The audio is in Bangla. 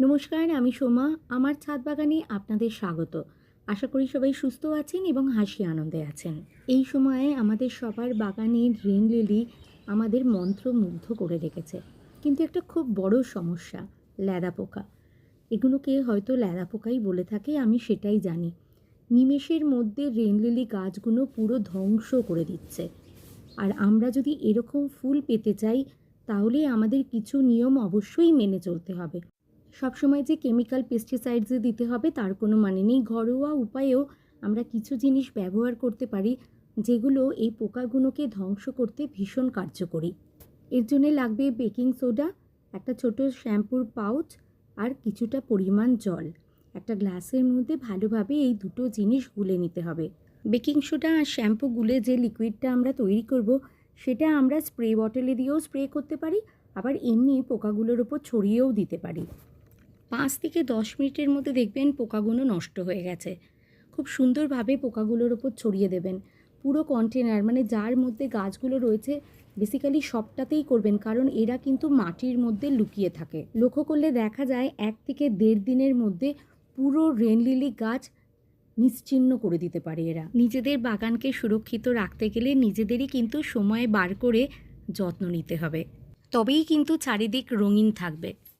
নমস্কার, আমি সোমা। আমার ছাদ বাগানে আপনাদের স্বাগত। আশা করি সবাই সুস্থ আছেন এবং হাসি আনন্দে আছেন। এই সময়ে আমাদের সবার বাগানের রেন লিলি আমাদের মন্ত্রমুগ্ধ করে রেখেছে। কিন্তু একটা খুব বড় সমস্যা, ল্যাদা পোকা। এগুলোকে হয়তো ল্যাদা পোকাই বলে থাকে, আমি সেটাই জানি। নিমেষের মধ্যে রেন লিলি গাছগুলো পুরো ধ্বংস করে দিচ্ছে। আর আমরা যদি এরকম ফুল পেতে চাই, তাহলে আমাদের কিছু নিয়ম অবশ্যই মেনে চলতে হবে। সবসময় যে কেমিক্যাল পেস্টিসাইডসে দিতে হবে, তার কোনো মানে নেই। ঘরোয়া উপায়েও আমরা কিছু জিনিস ব্যবহার করতে পারি, যেগুলো এই পোকাগুলোকে ধ্বংস করতে ভীষণ কার্যকরী। এর জন্য লাগবে বেকিং সোডা একটা ছোট শ্যাম্পুর পাউচ আর কিছুটা পরিমাণ জল। একটা গ্লাসের মধ্যে ভালোভাবে এই দুটো জিনিস গুলে নিতে হবে। বেকিং সোডা আর শ্যাম্পু গুলে যে লিকুইডটা আমরা তৈরি করব, সেটা আমরা স্প্রে বটলে দিয়েও স্প্রে করতে পারি, আবার এমনি পোকাগুলোর ওপর ছড়িয়েও দিতে পারি। পাঁচ থেকে দশ মিনিটের মধ্যে দেখবেন পোকাগুলো নষ্ট হয়ে গেছে। খুব সুন্দরভাবে পোকাগুলোর ওপর ছড়িয়ে দেবেন। পুরো কন্টেনার মানে যার মধ্যে গাছগুলো রয়েছে বেসিক্যালি সবটাতেই করবেন, কারণ এরা কিন্তু মাটির মধ্যে লুকিয়ে থাকে। লক্ষ্য করলে দেখা যায় এক থেকে দেড় দিনের মধ্যে পুরো রেন লিলি গাছ নিশ্চিহ্ন করে দিতে পারে এরা। নিজেদের বাগানকে সুরক্ষিত রাখতে গেলে নিজেদেরই কিন্তু সময় বার করে যত্ন নিতে হবে। তবেই কিন্তু চারিদিক রঙিন থাকবে।